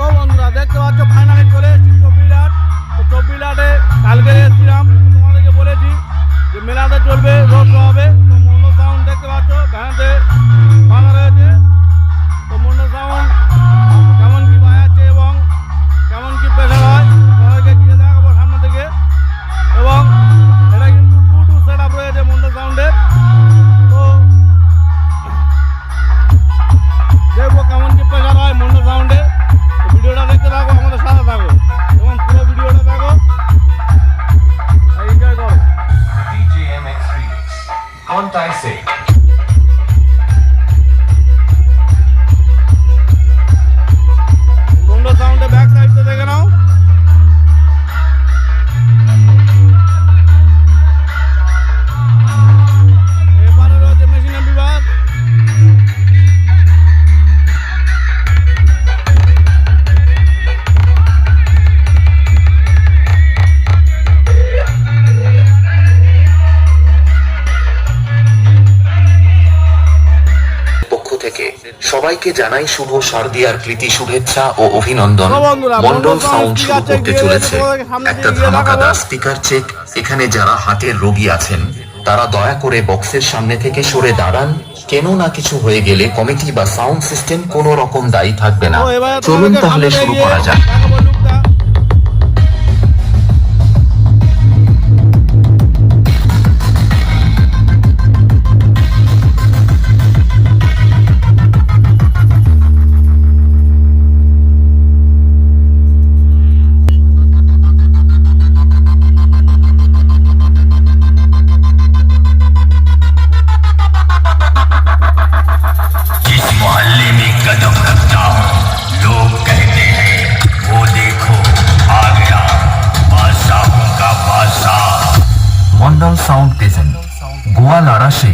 তো বন্ধুরা, দেখতে পাচ্ছ ফাইনালে চলে এসেছি চব্বিলাট তো চব্বিলাটে কালকে এসেছিলাম, তোমাদেরকে বলেছি যে মেলাতে চলবে রোড হবে। on Taipei. থেকে সবাইকে জানাই শুভ শারদিয়ার প্রীতি শুভেচ্ছা ও অভিনন্দন। মন্ডল সাউন্ড শুরু করতে চলেছে। একটা ধামাকাদা ধামাকাদার স্পিকার চেক এখানে যারা হাতের রোগী আছেন তারা দয়া করে বক্সের সামনে থেকে সরে দাঁড়ান। কেন না কিছু হয়ে গেলে কমিটি বা সাউন্ড সিস্টেম কোনো রকম দায়ী থাকবে না। চলুন তাহলে শুরু করা যাক। সাউন্ড প্রেজেন্ট গোয়াল আরাসে